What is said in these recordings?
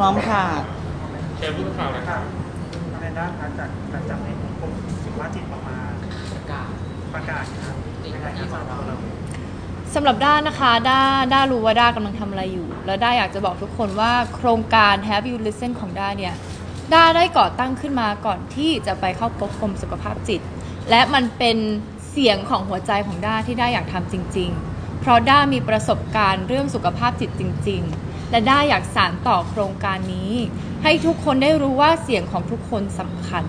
ร้อมค่ะเชิญผู้สื่อข่าวเลยครับอแมนด้าคะจากหลังจากในกรมสุขภาพจิตออกมาประกาศประกาศนะครับยังไงที่สำหรับเราสำหรับด้านะคะ ด้าด้ารู้ว่าด้ากำลังทำอะไรอยู่ แล้วด้าอยากจะบอกทุกคนว่าโครงการ Have You Listen ของด้าเนี่ย ด้าได้ก่อตั้งขึ้นมาก่อนที่จะไปเข้าพบกรมสุขภาพจิต และมันเป็นเสียงของหัวใจของด้าที่ด้าอยากทำจริง ๆ เพราะด้ามีประสบการณ์เรื่องสุขภาพจิตจริง ๆ และด้าอยากสานต่อโครงการนี้ ให้ทุกคนได้รู้ว่าเสียงของทุกคนสำคัญ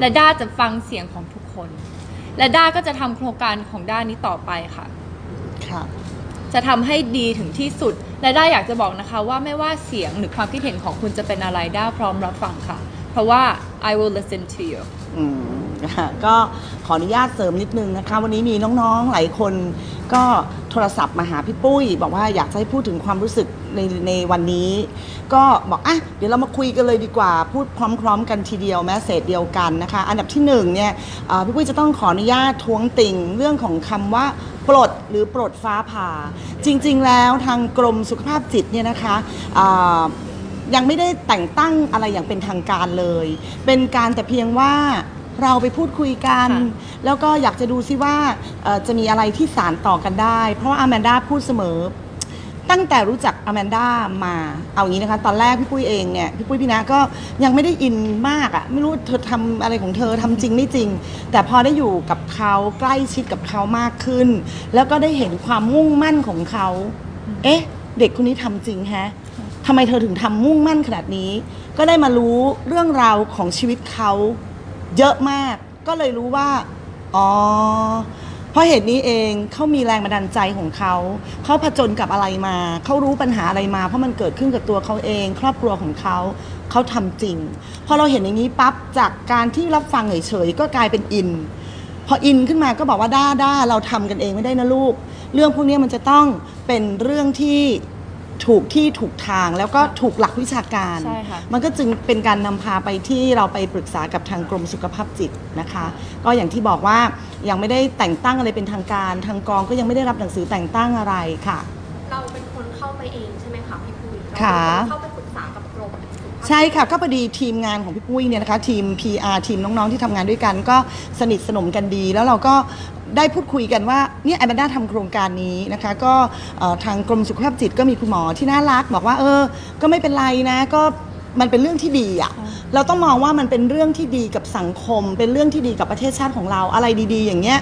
และด้าจะฟังเสียงของทุกคน และด้าก็จะทำโครงการของด้านี้ต่อไปค่ะ ค่ะ จะทำให้ดีถึงที่สุด และได้าอยากจะบอกนะคะว่าไม่ว่าเสียงหรือความคิดเห็นของคุณจะเป็นอะไรด้าพร้อมรับฟังค่ะ เพราะว่า I will listen to you อืมค่ะก็ขออนุญาตเสริมนิดนึงนะคะ วันนี้มีน้องๆหลายคนก็โทรศัพท์มาหาพี่ปุ้ย บอกว่าอยากจะให้พูดถึงความรู้สึก ในในวันนี้ ก็บอกอะเดี๋ยวเรามาคุยกันเลยดีกว่า พูดพร้อม ๆ กันทีเดียวแมสเซจเดียวกันนะคะ อันดับที่หนึ่งเนี่ยอ่าพี่ปุ้ยจะต้องขออนุญาตท้วงติ่งเรื่องของคำว่า ปลดหรือปลดฟ้าผ่า จริง ๆ แล้วทางกรมสุขภาพจิตเนี่ยนะคะอ่ายังไม่ได้แต่งตั้งอะไรอย่างเป็นทางการเลย เป็นการแต่เพียงว่าเราไปพูดคุยกันค่ะแล้วก็อยากจะดูซิว่าเอ่อจะมีอะไรที่สารต่อกันได้ เพราะว่าอแมนด้าพูดเสมอ ตั้งแต่รู้จักอแมนด้ามาเอางี้นะคะ ตอนแรกพี่ปุ้ยเองเนี่ยพี่ปุ้ยพี่นะก็ยังไม่ได้อินมากอะไม่รู้เธอทำอะไรของเธอทำจริงไม่จริง แต่พอได้อยู่กับเขาใกล้ชิดกับเขามากขึ้น แล้วก็ได้เห็นความมุ่งมั่นของเขา เอ๊ะ เด็กคนนี้ทำจริงแฮะทำไมเธอถึงทำมุ่งมั่นขนาดนี้ ก็ได้มารู้เรื่องราวของชีวิตเขา เยอะมาก ก็เลยรู้ว่า อ๋อ เพราะเหตุนี้เองเขามีแรงบันดาลใจของเขาเขาผจญกับอะไรมาเขารู้ปัญหาอะไรมา เพราะมันเกิดขึ้นกับตัวเขาเอง ครอบครัวของเขาเขาทำจริงพอเราเห็นอย่างนี้ปั๊บจากการที่รับฟังเฉยๆก็กลายเป็นอิน พออินขึ้นมาก็บอกว่าด้าด้าเราทำกันเองไม่ได้นะลูก เรื่องพวกนี้มันจะต้องเป็นเรื่องที่ ถูกที่ถูกทางแล้วก็ถูกหลักวิชาการ ใช่ค่ะ มันก็จึงเป็นการนำพาไปที่เราไปปรึกษากับทางกรมสุขภาพจิตนะคะ ก็อย่างที่บอกว่ายังไม่ได้แต่งตั้งอะไรเป็นทางการ ทางกองก็ยังไม่ได้รับหนังสือแต่งตั้งอะไรค่ะ เราเป็นคนเข้าไปเองใช่ไหมคะพี่ปุ้ยเราค่ะเป็นคนเข้าไปปรึกษากับกรมสุขภาพใช่ค่ะก็พอดีทีมงานของพี่ปุ้ยเนี่ยนะคะทีม PR ทีมน้องๆที่ทำงานด้วยกัน ก็สนิทสนมกันดี แล้วเราก็ ได้พูดคุยกันว่าเนี่ยแอมแบนด้าทำโครงการนี้นะคะ ก็เอ่อทางกรมสุขภาพจิตก็มีคุณหมอที่น่ารัก บอกว่า เออ ก็ไม่เป็นไรนะ ก็มันเป็นเรื่องที่ดีอะ่ะเราต้องมองว่ามันเป็นเรื่องที่ดีกับสังคม เป็นเรื่องที่ดีกับประเทศชาติของเราอะไรดี ๆ อย่างเงี้ย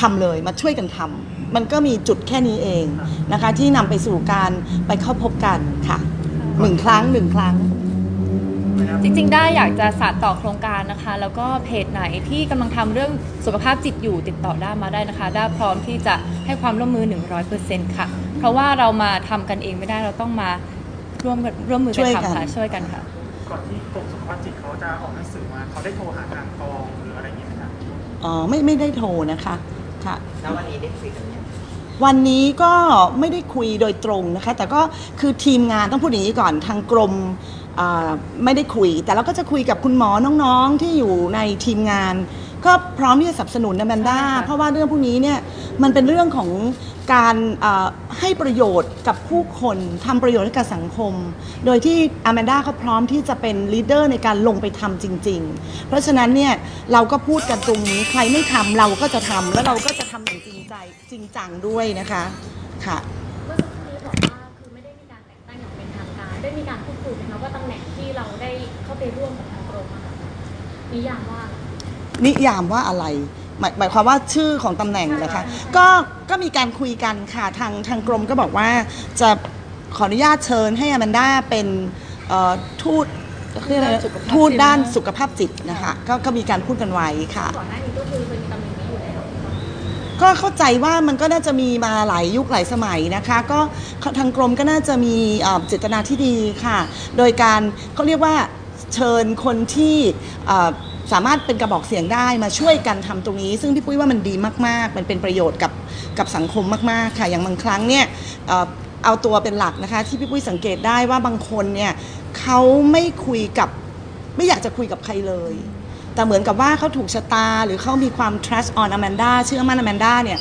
ทำเลยมาช่วยกันทำมันก็มีจุดแค่นี้เองนะคะ ที่นำไปสู่การไปเข้าพบกันค่ะหนึ่งครั้งหนึ่งครั้ง จริง ๆ ได้อยากจะสานต่อโครงการนะคะ แล้วก็เพจไหนที่กำลังทำเรื่องสุขภาพจิตอยู่ติดต่อด้ามาได้นะคะ ด้าพร้อมที่จะให้ความร่วมมือ 100%ค่ะ เพราะว่าเรามาทำกันเองไม่ได้เราต้องมาร่วมกันร่วมมือกันช่วยกันทำค่ะช่วยกันค่ะ ก่อนที่กรมสุขภาพจิตเขาจะออกหนังสือมาเขาได้โทรหาทางกองหรืออะไรอย่างเงี้ยไหมครับอ๋อไม่ไม่ได้โทรนะคะค่ะ แล้ววันนี้ได้คุยกันยังวันนี้ก็ไม่ได้คุยโดยตรงนะคะ แต่ก็คือทีมงานต้องพูดอย่างนี้ก่อนทางกรมอ่า ไม่ได้คุย แต่เราก็จะคุยกับคุณหมอน้องๆที่อยู่ในทีมงาน ก็พร้อมที่จะสนับสนุนนะแมนด้าใช่ค่ะเพราะว่าเรื่องพวกนี้เนี่ยมันเป็นเรื่องของการอ่าให้ประโยชน์กับผู้คนทำประโยชน์ให้กับสังคม โดยที่อแมนด้าเขาพร้อมที่จะเป็นลีดเดอร์ในการลงไปทำจริง ๆ เพราะฉะนั้นเนี่ยเราก็พูดกันตรงนี้ใครไม่ทำเราก็จะทำแล้วเราก็จะทำอย่างจริงใจจริงจังด้วยนะคะค่ะ เมื่อสักครู่นี้บอกว่าคือไม่ได้มีการแต่งตั้งอย่างเป็นทางการได้มีการพู ดคุยไหมคะว่าตำแหน่งที่เราได้เข้าไปร่วมกับทางกรมอะค่ะนิยามว่าอะไรนิยามว่าอะไร หมายหมายความว่าชื่อของตำแหน่งนะคะ ก็ก็มีการคุยกันค่ะทางทางกรมก็บอกว่าจะขออนุญาตเชิญให้อแมนด้าเป็นเอ่อทูตเรียกอะไรนะสุขภาพทูตด้านจิตนะสุขภาพจิตนะคะก็ก็มีการพูดกันไว้ค่ะ ก่อนหน้านี้ก็คือเคยมีตำแหน่งนี้อยู่แล้ว ก็เข้าใจว่ามันก็น่าจะมีมาหลายยุคหลายสมัยนะคะ ก็ทางกรมก็น่าจะมีเจตนาที่ดีค่ะ โดยการเขาเรียกว่าเชิญคนที่สามารถเป็นกระบอกเสียงได้มาช่วยกันทำตรงนี้ ซึ่งพี่ปุ้ยว่ามันดีมาก ๆ มันเป็นประโยชน์กับกับสังคมมาก ๆ ค่ะ อย่างบางครั้งเนี่ยเอาตัวเป็นหลักนะคะที่พี่ปุ้ยสังเกตได้ว่าบางคนเนี่ยเขาไม่คุยกับไม่อยากจะคุยกับใครเลย แต่เหมือนกับว่าเขาถูกชะตา หรือเขามีความ trust on Amanda เชื่อมั่น Amanda เนี่ย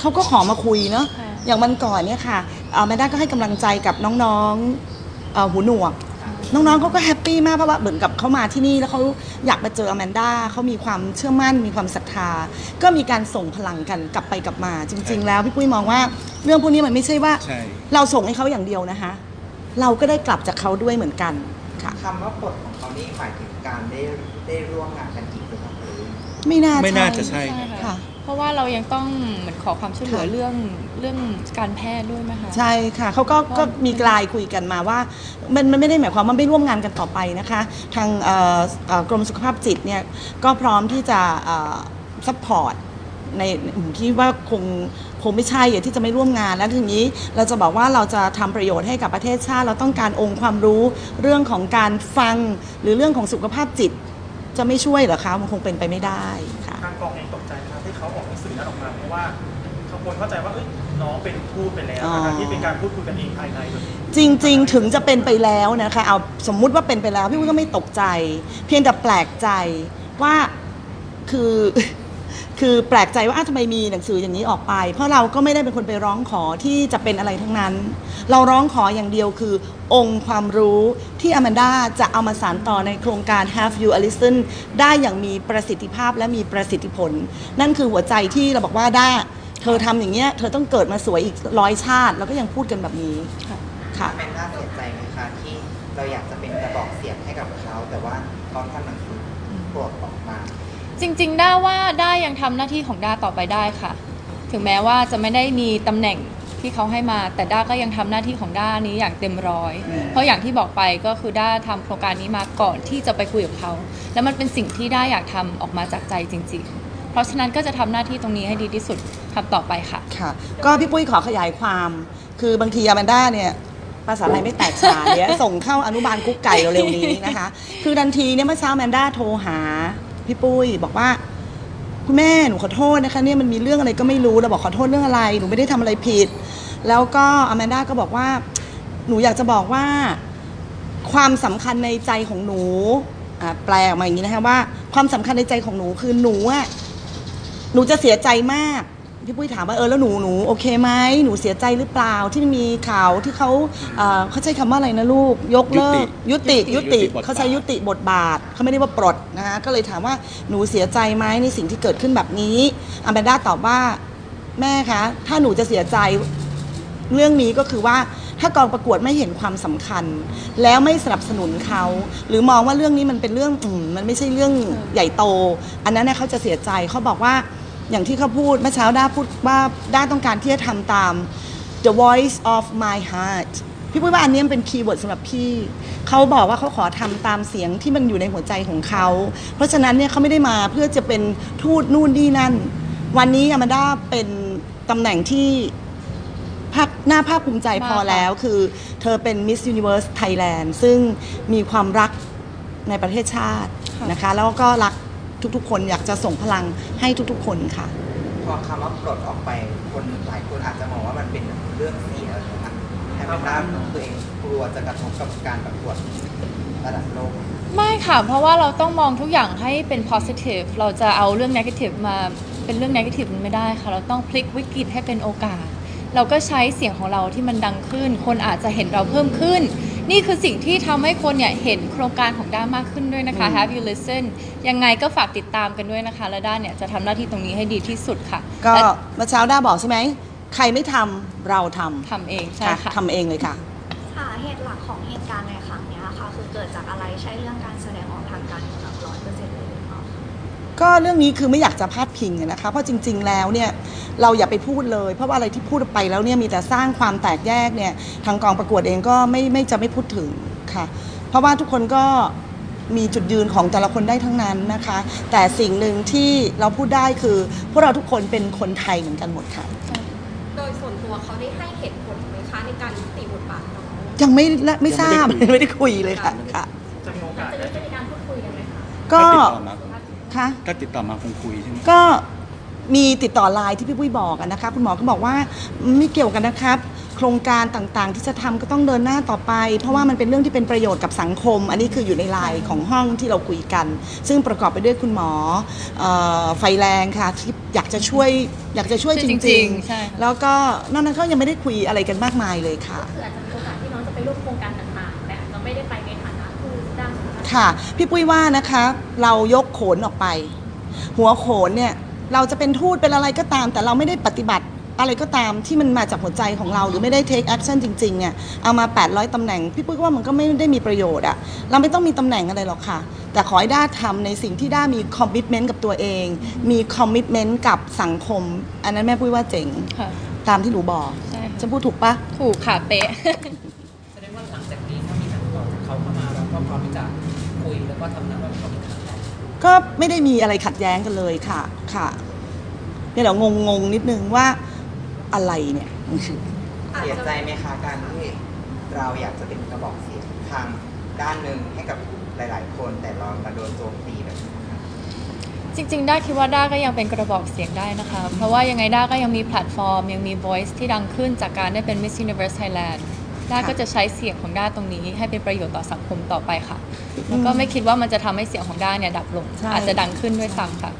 เขาก็ขอมาคุยเนาะค่ะอย่างวันก่อนเนี่ยค่ะ Amanda ก็ให้กำลังใจกับน้องๆเอ่อหูหนวก น้องๆเขาก็แฮปปี้มากเพราะว่าเหมือนกับเขามาที่นี่แล้วเขาอยากมาเจออแมนด้าเขามีความเชื่อมั่น มีความศรัทธา ก็มีการส่งพลังกันกลับไปกลับมา จริง ๆ แล้วพี่ปุ้ยมองว่าเรื่องพวกนี้มันไม่ใช่ว่าใช่เราส่งให้เขาอย่างเดียวนะคะ เราก็ได้กลับจากเขาด้วยเหมือนกันค่ะคำว่าปลดของเขานี่หมายถึง การได้ได้ร่วมงานกันอีกหรือเปล่าหรือ ไม่น่าไม่น่าจะใช่ ใช่ค่ะ ค่ะ เพราะว่าเรายังต้องเหมือนขอความช่วยเหลือค่ะ เรื่องเรื่องการแพทย์ด้วยไหมคะ ใช่ค่ะเขาก็ก็มีกลายคุยกันมาว่ามันมันไม่ได้หมายความว่าไม่ร่วมงานกันต่อไปนะคะ ทางเอ่อเอ่อกรมสุขภาพจิตเนี่ยก็พร้อมที่จะซัพพอร์ต ในผมคิดว่าคงคงไม่ใช่อะที่จะไม่ร่วมงานแล้วทีนี้เราจะบอกว่าเราจะทำประโยชน์ให้กับประเทศชาติ เราต้องการองค์ความรู้เรื่องของการฟังหรือเรื่องของสุขภาพจิต จะไม่ช่วยเหรอคะมันคงเป็นไปไม่ได้ค่ะทางกองเองตกใจนะครับที่เขาออกหนังสือนั้นออกมาเพราะว่าเขาคนเข้าใจว่าเอ้ยน้องเป็นทูตไปแล้วอ๋อทั้งที่เป็นการพูดคุยกันเองภายในแบบจริง ๆ ถึงจะเป็นไปแล้วนะคะเอาสมมุติว่าเป็นไปแล้วพี่วุ้ยก็ไม่ตกใจ เพียงแต่แปลกใจว่าคือ คือแปลกใจว่าอ้าวทำไมมีหนังสืออย่างนี้ออกไป เพราะเราก็ไม่ได้เป็นคนไปร้องขอที่จะเป็นอะไรทั้งนั้น เราร้องขออย่างเดียวคือ องค์ความรู้ที่อแมนด้าจะเอามาสานต่อในโครงการ Have You a Listen ได้อย่างมีประสิทธิภาพและมีประสิทธิผล นั่นคือหัวใจที่เราบอกว่าด้าเธอทำอย่างเงี้ยเธอต้องเกิดมาสวยอีกร้อยชาติเราก็ยังพูดกันแบบนี้ค่ะค่ะเป็นน่าเสียใจไหมคะที่เราอยากจะเป็นกระบอกเสียงให้กับเขา แต่ว่าเขาทำหนังสือปลดออกมา จริงๆด้าว่าด้ายังทำหน้าที่ของด้าต่อไปได้ค่ะ ถึงแม้ว่าจะไม่ได้มีตำแหน่งที่เขาให้มา แต่ด้าก็ยังทำหน้าที่ของด้านี้อย่างเต็มร้อย เพราะอย่างที่บอกไปก็คือด้าทำโครงการนี้มาก่อนที่จะไปคุยกับเขา แล้วมันเป็นสิ่งที่ด้าอยากทำออกมาจากใจจริง ๆ เพราะฉะนั้นก็จะทำหน้าที่ตรงนี้ให้ดีที่สุดทำต่อไปค่ะ ค่ะ ก็พี่ปุ้ยขอขยายความ คือบางทีอแมนด้าเนี่ย ภาษาอะไรไม่แตกฉานเนี่ย ส่งเข้าอนุบาลกุ๊กไก่เร็วๆนี้นะคะ คือทันทีเนี่ยเมื่อเช้าแมนด้าโทรหา พี่ปุ้ยบอกว่า คุณแม่หนูขอโทษนะคะเนี่ยมันมีเรื่องอะไรก็ไม่รู้เราบอกขอโทษเรื่องอะไรหนูไม่ได้ทำอะไรผิด แล้วก็อแมนด้าก็บอกว่า หนูอยากจะบอกว่า ความสำคัญในใจของหนูอ่าแปลออกมาอย่างนี้นะคะว่า ความสำคัญในใจของหนูคือหนูอะหนูจะเสียใจมาก พี่ปุ้ยถามว่าเออแล้วหนูหนูโอเคไหมหนูเสียใจหรือเปล่าที่มีข่าวที่เขาเอ่อเขาใช้คำว่าอะไรนะลูก ยกเลิกยุติยุติยุติบทบาท เขาใช้ยุติบทบาทเขาไม่ได้ว่าปลดนะคะก็เลยถามว่าหนูเสียใจไหมในสิ่งที่เกิดขึ้นแบบนี้อแมนด้าตอบว่าแม่คะถ้าหนูจะเสียใจ เรื่องนี้ก็คือว่าถ้ากองประกวดไม่เห็นความสำคัญ แล้วไม่สนับสนุนเขา หรือมองว่าเรื่องนี้มันเป็นเรื่องอืมมันไม่ใช่เรื่องใหญ่โต อันนั้นเนี่ยเขาจะเสียใจเขาบอกว่า อย่างที่เขาพูดเมื่อเช้าด้าพูดว่าด้าต้องการที่จะทำตาม the voice of my heart พี่ปุ้ยว่าอันนี้มันเป็นคีย์เวิร์ดสำหรับพี่ เขาบอกว่าเขาขอทำตามเสียงที่มันอยู่ในหัวใจของเขา เพราะฉะนั้นเนี่ยเขาไม่ได้มาเพื่อจะเป็นทูตนู่นนี่นั่น วันนี้อแมนด้าเป็นตำแหน่งที่ภาคหน้าภาคภูมิใจพอมากค่ะแล้วคือเธอเป็น Miss Universe Thailand ซึ่งมีความรักในประเทศชาตินะคะ แล้วก็รัก ทุก ๆ คนอยากจะส่งพลังให้ทุกๆ คนค่ะ พอคำว่าปลดออกไปคนหลายคนอาจจะมองว่ามันเป็นเรื่องเสียนะคะให้เป็นด้านของตัวเองกลัวจะกระทบกับการประกวดระดับโลก ไม่ค่ะ เพราะว่าเราต้องมองทุกอย่างให้เป็น positive เราจะเอาเรื่อง negative มาเป็นเรื่อง negative มันไม่ได้ค่ะ เราต้องพลิกวิกฤตให้เป็นโอกาส เราก็ใช้เสียงของเราที่มันดังขึ้น คนอาจจะเห็นเราเพิ่มขึ้น นี่คือสิ่งที่ทำให้คนเนี่ยเห็นโครงการของด้ามากขึ้นด้วยนะคะ Have you listen ยังไงก็ฝากติดตามกันด้วยนะคะ และด้านเนี่ยจะทำหน้าที่ตรงนี้ให้ดีที่สุดค่ะก็และเมื่อเช้าด้าบอกใช่ไหม ใครไม่ทำเราททำเองใช่ำค่ะ ทำเองเลยค่ะ สาเหตุหลักของเหตุการณ์ในครั้งเนี้ยค่ะ คือเกิดจากอะไรใช่เรื่องการแสดงออกทาง ก็เรื่องนี้คือไม่อยากจะพาดพิงอะนะคะเพราะจริง ๆ แล้วเนี่ยเราอย่าไปพูดเลย เพราะว่าอะไรที่พูดไปแล้วเนี่ยมีแต่สร้างความแตกแยกเนี่ยทางกองประกวดเองก็ไม่ไม่จะไม่พูดถึงค่ะ เพราะว่าทุกคนก็มีจุดยืนของแต่ละคนได้ทั้งนั้นนะคะ แต่สิ่งหนึ่งที่เราพูดได้คือ พวกเราทุกคนเป็นคนไทยเหมือนกันหมดค่ะ โดยส่วนตัวเขาได้ให้เหตุผลไหมคะในการยุติบทบาทน้องยังไม่ละไม่ทราบ ไม่ได้คุยเลยค่ะค่ะ จะมีโอกาสจะได้มีจะมีการพูดคุยกันไหมคะก็ถ้าติดต่อมา ค่ะถ้าติดต่อมาคงคุยใช่ไหมก็มีติดต่อไลน์ที่พี่ปุ้ยบอกอะนะคะ คุณหมอก็บอกว่าไม่เกี่ยวกันนะครับ โครงการต่างๆ ที่จะทำก็ต้องเดินหน้าต่อไป เพราะว่ามันเป็นเรื่องที่เป็นประโยชน์กับสังคม อันนี้คืออยู่ในไลน์ของห้องที่เราคุยกัน ซึ่งประกอบไปด้วยคุณหมอเออไฟแรงค่ะที่อยากจะช่วยอยากจะช่วยจช่วยจริริงง ๆใช่ค่ะ ๆ แล้วก็นอกนั้นก็ยังไม่ได้คุยอะไรกันมากมายเลยค่ะ คืออาจจะมีโอกาสที่น้องจะไปร่วมโครงการ ค่ะ พี่ปุ้ยว่านะคะ เรายกโขนออกไป หัวโขนเนี่ยเราจะเป็นทูตเป็นอะไรก็ตาม แต่เราไม่ได้ปฏิบัติอะไรก็ตามที่มันมาจากหัวใจของเราหรือไม่ได้ take action จริงๆเนี่ยเอามา 800ตำแหน่ง พี่ปุ้ยก็ว่ามันก็ไม่ได้มีประโยชน์อะเราไม่ต้องมีตำแหน่งอะไรหรอกค่ะ แต่ขอให้ด้าทำในสิ่งที่ด้ามี commitment กับตัวเอง มี commitment กับสังคม อันนั้นแม่ปุ้ยว่าเจ๋งค่ะตามที่หนูบอกใช่ค่ะฉันพูดถูกปะถูกค่ะเป๊ะ วก็ทำงานร่วมกันอีกครั้งได้ก็ไม่ได้มีอะไรขัดแย้งกันเลยค่ะ ค่ะเนี่ยเดี๋ยวงงๆนิดนึงว่าอะไรเนี่ย เสียใจไหมคะการที่เราอยากจะเป็นกระบอกเสียงทางด้านหนึ่งให้กับหลาย ๆ คนแต่เรามาโดนโจมตีแบบนี้ค่ะจริงๆ ด้าคิดว่าด้าก็ยังเป็นกระบอกเสียงได้นะคะ เพราะว่ายังไงด้าก็ยังมีแพลตฟอร์ม ยังมี voice ที่ดังขึ้นจากการได้เป็น Miss Universe Thailand ด้าก็จะใช้เสียงของด้าตรงนี้ให้เป็นประโยชน์ต่อสังคมต่อไปค่ะ แล้วก็ไม่คิดว่ามันจะทำให้เสียงของด้าเนี่ยดับลง ใช่ อาจจะดังขึ้นด้วยซ้ำค่ะ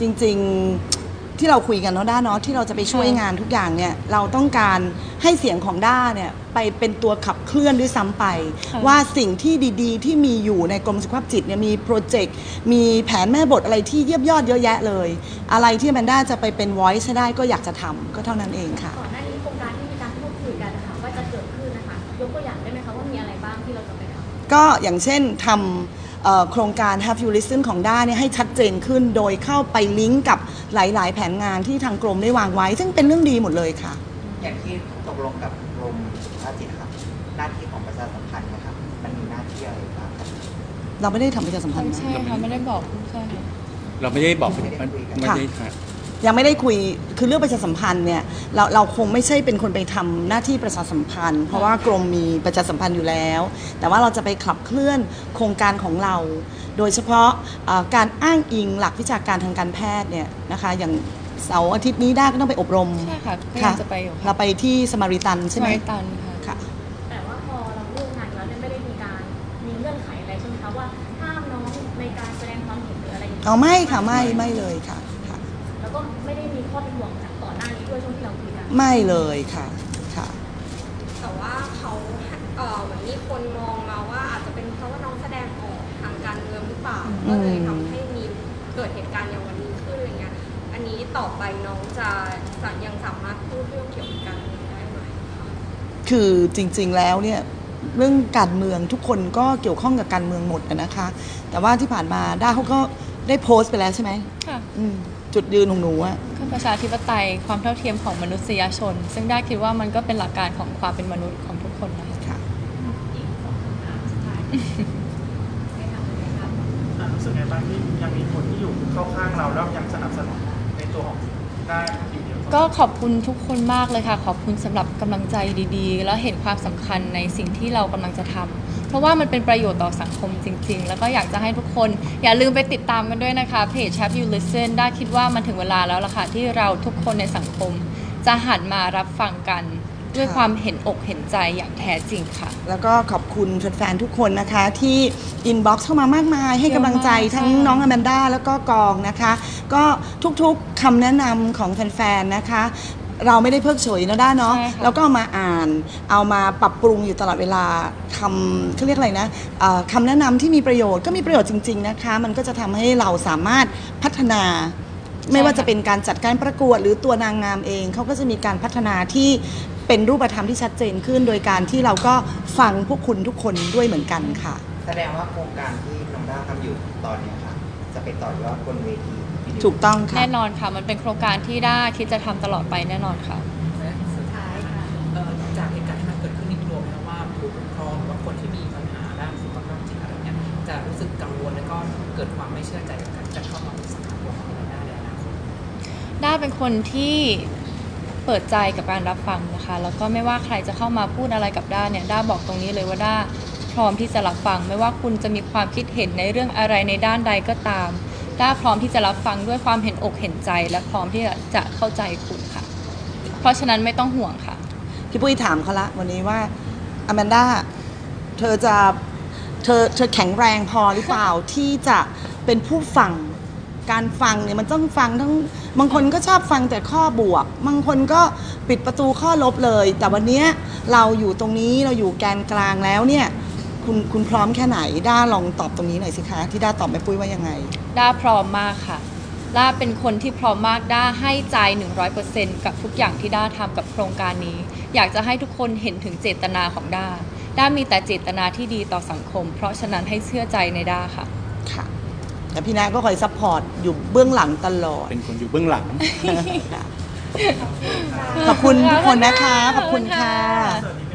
จริงๆที่เราคุยกันเนาะด้าเนาะที่เราจะไปช่วยงานทุกอย่างเนี่ยเราต้องการให้เสียงของด้าเนี่ยไปเป็นตัวขับเคลื่อนด้วยซ้ำไป ค่ะว่าสิ่งที่ดีๆ ที่มีอยู่ในกรมสุขภาพจิตเนี่ยมีโปรเจกต์มีแผนแม่บทอะไรที่เยี่ยมยอดเยอะแยะเลย อะไรที่แมนด้าจะไปเป็น voice ให้ได้ก็อยากจะทำก็เท่านั้นเองค่ะ ก่อนหน้า ก็อย่างเช่นทำเอ่อโครงการ Have You Listen ของด้าเนี่ยให้ชัดเจนขึ้น โดยเข้าไปลิงก์กับหลาย ๆ แผนงานที่ทางกรมได้วางไว้ ซึ่งเป็นเรื่องดีหมดเลยค่ะ อย่างที่ตกลงกับกรมสุขภาพจิตครับหน้าที่ของประชาสัมพันธ์นะครับมันมีหน้าที่อะไรบ้างครับเราไม่ได้ทำประชาสัมพันธ์นะใช่ค่ะไม่ได้บอกใช่ค่ะเราไม่ได้บอกไม่ได้คุยกันไม่ได้ค่ะ ยังไม่ได้คุยคือเรื่องประชาสัมพันธ์เนี่ยเราเราคงไม่ใช่เป็นคนไปทำหน้าที่ประชาสัมพันธ์ เพราะว่ากรมมีประชาสัมพันธ์อยู่แล้ว แต่ว่าเราจะไปขับเคลื่อนโครงการของเรา โดยเฉพาะเอ่อการอ้างอิงหลักวิชาการทางการแพทย์เนี่ยนะคะอย่างเสาร์อาทิตย์นี้ด้าก็ต้องไปอบรมใช่ค่ะก็ยัค่ะงจะไปอยู่เราค่ะไปที่สมาริตันใช่ไหมไม้ตันค่ะ ค่ะแต่ว่าพอเราร่วมงานแล้วเนี่ยไม่ได้มีการมีเงื่อนไขอะไรใช่ไหมคะว่าห้ามน้องในการแสดงความเห็นหรืออะไรอย่างเงี้ย เอาไม่ค่ะไม่ไม่เลยค่ะ ไม่เลยค่ะค่ะแต่ว่าเขาเอ่อเหมือนมีคนมองมาว่าอาจจะเป็นเพราะว่าน้องแสดงออกทางการเมืองหรือเปล่าอืมก็เลยทำให้มีเกิดเหตุการณ์อย่างวันนี้ขึ้นอะไรเงี้ยอันนี้ต่อไปน้องจะจะยังสามารถพูดเรื่องเกี่ยวกับการเมืองได้ไหมคะคือจริงๆแล้วเนี่ยเรื่องการเมืองทุกคนก็เกี่ยวข้องกับการเมืองหมดอะนะคะ แต่ว่าที่ผ่านมาด้าเขาก็ได้โพสต์ไปแล้วใช่ไหมค่ะ อืมจุดยืนของหนูอะคือ ประชาธิปไตยความเท่าเทียมของมนุษยชน ซึ่งได้คิดว่ามันก็เป็นหลักการของความเป็นมนุษย์ของทุกคนนะคะค่ะอะรู้สึกไงบ้างที่ยังมีคนที่อยู่เข้าข้างเราแล้วยังสนับสนุนในตัวของได้อยู่เยอะก็ขอบคุณทุกคนมากเลยค่ะ ขอบคุณสำหรับกำลังใจดีๆ แล้วเห็นความสำคัญในสิ่งที่เรากำลังจะทำ เพราะว่ามันเป็นประโยชน์ต่อสังคมจริง ๆ แล้วก็อยากจะให้ทุกคน อย่าลืมไปติดตามกันด้วยนะคะเพจ Have You Listen ได้คิดว่ามันถึงเวลาแล้วล่ะค่ะที่เราทุกคนในสังคม จะหันมารับฟังกันด้วยค่ะความเห็นอกเห็นใจอย่างแท้จริงค่ะ แล้วก็ขอบคุณแฟนๆทุกคนนะคะ ที่อินบ็อกซ์เข้ามามากมาย ให้กำลังใจเยอะมากทั้งใช่ค่ะน้องอแมนด้าแล้วก็กองนะคะ ก็ทุกๆคำแนะนำของแฟนๆนะคะ เราไม่ได้เพิกเฉยนะด้าเนาะใช่ค่ะแล้วก็เอามาอ่าน เอามาปรับปรุงอยู่ตลอดเวลาคำเขาเรียกอะไรนะเอ่อคำแนะนำที่มีประโยชน์ก็มีประโยชน์จริง ๆนะคะ มันก็จะทำให้เราสามารถพัฒนา ไม่ว่าจะเป็นการจัดการประกวด หรือตัวนางงามเองเขาก็จะมีการพัฒนาที่เป็นรูปธรรมที่ชัดเจนขึ้น โดยการที่เราก็ฟังพวกคุณทุกคนด้วยเหมือนกันค่ะ แสดงว่าโครงการที่น้องด้าทำอยู่ตอนเนี้ยค่ะ จะไปต่อยอดบนเวทีวิดีโอ ถูกต้องค่ะ แน่นอนค่ะ มันเป็นโครงการที่ด้าคิดจะทำตลอดไปแน่นอนค่ะ และสุดท้ายค่ะเอ่อจากเหตุการณ์ที่มันเกิดขึ้นนี่กลัวไหมคะว่าผู้ปกครองหรือว่าคนที่มีปัญหาด้านสุขภาพจิตอะไรเงี้ยจะรู้สึกกังวลแล้วก็เกิดความไม่เชื่อใจกับการจะเข้ามาปรึกษาตัวของเราได้ในอนาคตด้าเป็นคนที่เปิดใจกับการรับฟังนะคะ แล้วก็ไม่ว่าใครจะเข้ามาพูดอะไรกับด้าเนี่ย ด้าบอกตรงนี้เลยว่าด้าพร้อมที่จะรับฟัง ไม่ว่าคุณจะมีความคิดเห็นในเรื่องอะไรในด้านใดก็ตาม ด้าพร้อมที่จะรับฟังด้วยความเห็นอกเห็นใจและพร้อมที่จะเข้าใจคุณค่ะ เพราะฉะนั้นไม่ต้องห่วงค่ะ พี่ปุ้ยถามเขาละวันนี้ว่าอแมนด้าเธอจะเธอเธอแข็งแรงพอหรือเปล่า ที่จะเป็นผู้ฟังการฟังเนี่ยมันต้องฟังทั้งบางคนก็ชอบฟังแต่ข้อบวก บางคนก็ปิดประตูข้อลบเลย แต่วันเนี้ยเราอยู่ตรงนี้เราอยู่แกนกลางแล้วเนี่ย คุณคุณพร้อมแค่ไหน ด้าลองตอบตรงนี้หน่อยสิคะ ที่ด้าตอบแม่ปุ้ยว่ายังไง ด้าพร้อมมากค่ะ ด้าเป็นคนที่พร้อมมาก ด้าให้ใจ 100%กับทุกอย่างที่ด้าทำกับโครงการนี้ อยากจะให้ทุกคนเห็นถึงเจตนาของด้า ด้ามีแต่เจตนาที่ดีต่อสังคม เพราะฉะนั้นให้เชื่อใจในด้าค่ะ ค่ะ แต่พี่นาก็คอยซัพพอร์ตอยู่เบื้องหลังตลอด เป็นคนอยู่เบื้องหลัง ขอบคุณทุกคนนะคะ ขอบคุณค่ะสวัสดี